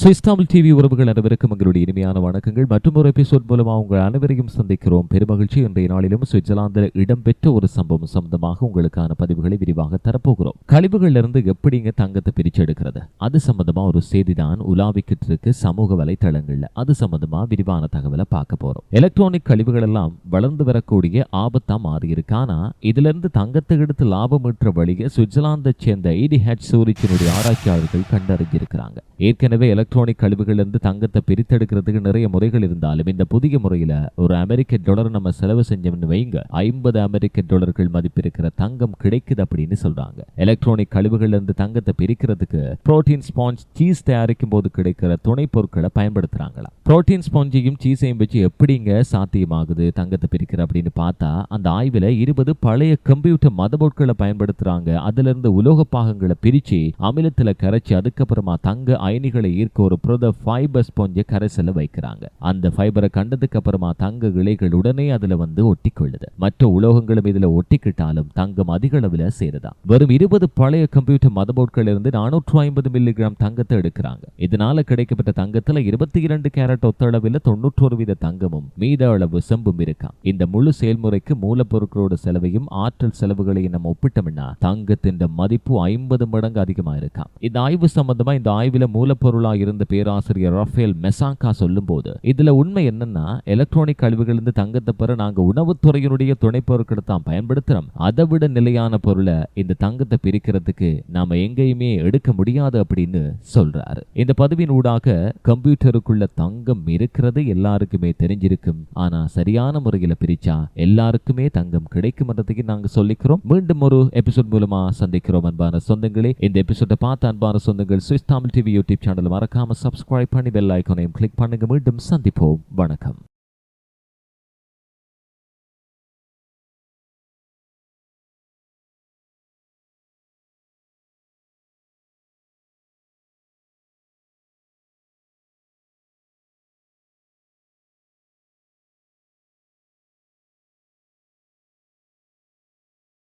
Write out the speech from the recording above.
Swiss TV உறவுகள் அனைவருக்கும் எங்களுடைய இனிமையான வணக்கங்கள். மற்றும் ஒரு எபிசோட் மூலமாக உங்கள் அனைவரையும் சந்திக்கிறோம். பெருமகிழ்ச்சி. இன்றைய நாளிலும் சுவிட்சர்லாந்தில் இடம்பெற்ற ஒரு சம்பவம் சம்பந்தமாக உங்களுக்கான பதிவுகளை விரிவாக தரப்போகிறோம். கழிவுகள்ல இருந்து எப்படிங்க தங்கத்தை பிரிச்சு எடுக்கிறது? அது சம்பந்தமா ஒரு செய்தி தான் உலாவிக்கிட்டு இருக்கு சமூக வலைத்தளங்கள்ல. அது சம்பந்தமா விரிவான தகவலை பார்க்க போறோம். எலக்ட்ரானிக் கழிவுகள் எல்லாம் வளர்ந்து வரக்கூடிய ஆபத்தா மாறி இருக்கு ஆனா இதுல இருந்து தங்கத்தை எடுத்து லாபம் ஈற்ற வழியை சுவிட்சர்லாந்தை சேர்ந்த இடி ஹேட் சூரிச்சினுடைய ஆராய்ச்சியாளர்கள் கண்டறிஞ்சிருக்கிறாங்க. ஏற்கனவே எலக்ட்ரானிக் கழிவுகள்லேருந்து தங்கத்தை பிரித்தெடுக்கிறதுக்கு நிறைய முறைகள் இருந்தாலும் இந்த புதிய முறையில் ஒரு அமெரிக்க டாலர் நம்ம செலவு செஞ்சோம்னு வைங்க. ஐம்பது அமெரிக்க டாலர்கள் மதிப்பு இருக்கிற தங்கம் கிடைக்குது அப்படின்னு சொல்றாங்க. எலக்ட்ரானிக் கழிவுகள்லேருந்து தங்கத்தை பிரிக்கிறதுக்கு புரோட்டீன் ஸ்பாஞ்ச் சீஸ் தயாரிக்கும் போது கிடைக்கிற துணை பொருட்களை பயன்படுத்துறாங்களா? புரோட்டீன் ஸ்பாஞ்சையும் சீஸையும் வச்சு எப்படிங்க சாத்தியமாகுது தங்கத்தை பிரிக்கிற அப்படின்னு பார்த்தா அந்த ஆய்வுல இருபது பழைய கம்ப்யூட்டர் மதபொருட்களை பயன்படுத்துறாங்க. அதுல இருந்து உலோக பாகங்களை பிரிச்சு அமிலத்தில் கரைச்சு அதுக்கப்புறமா தங்க அயனிகளை ஈர்க்க ஒரு புரத ஃபைபர் ஸ்பாஞ்சை கரைசல வைக்கிறாங்க. அந்த ஃபைபரை கண்டதுக்கு அப்புறமா தங்க இலைகள் உடனே அதுல வந்து ஒட்டிக்கொள்ளுது. மற்ற உலோகங்களும் இதுல ஒட்டிக்கிட்டாலும் தங்கம் அதிக அளவில் சேருதான் வெறும் இருபது பழைய கம்ப்யூட்டர் மதபோர்ட்கள் இருந்து நானூற்று ஐம்பது மில்லிகிராம் தங்கத்தை எடுக்கிறாங்க. இதனால கிடைக்கப்பட்ட தங்கத்துல இருபத்தி இரண்டு கேரட் ஒத்த அளவில் தொண்ணூற்றொரு வீத தங்கமும் மீத அளவு செம்பும் இருக்காம். இந்த முழு செயல்முறைக்கு மூலப்பொருட்களோட செலவையும் ஆற்றல் செலவுகளையும் நம்ம ஒப்பிட்டோம்னா தங்கத்தின் மதிப்பு ஐம்பது மடங்கு அதிகமா இருக்காம். இந்த ஆய்வு சம்பந்தமா இந்த ஆய்வுல மூலப்பொருளா இருந்த பேராசிரியர் ரஃபேல் மெசாங்கா சொல்லும்போது இதுல உண்மை என்னன்னா எலக்ட்ரானிக் கழிவுகளிலிருந்து தங்கத்தை பெற நாங்க உணவுத்துறையினுடைய துணை பொருட்களை தான் பயன்படுத்துறோம். அதை விட நிலையான பொருளை இந்த தங்கத்தை பிரிக்கிறதுக்கு நாம எங்கேயுமே எடுக்க முடியாது அப்படின்னு சொல்றாரு. இந்த பதிவின் ஊடாக கம்ப்யூட்டருக்குள்ள தங்கம் இருக்கிறது எல்லாருக்குமே தெரிஞ்சிருக்கும். ஆனா சரியான முறையில பிரிச்சா எல்லாருக்குமே தங்கம் கிடைக்கும்ன்றதுக்கு நாங்க சொல்லிக்கிறோம். மீண்டும் ஒரு எபிசோட் மூலமா சந்திக்கிறோம் அன்பான சொந்தங்களே. இந்த எபிசோட பார்த்த அன்பான சொந்தங்கள் Swiss Tamil TV YouTube channel மறக்காம சப்ஸ்கிரைப் பண்ணி பெல் ஐக்கனையும் கிளிக் பண்ணுங்க. மீண்டும் சந்திப்போம். வணக்கம்.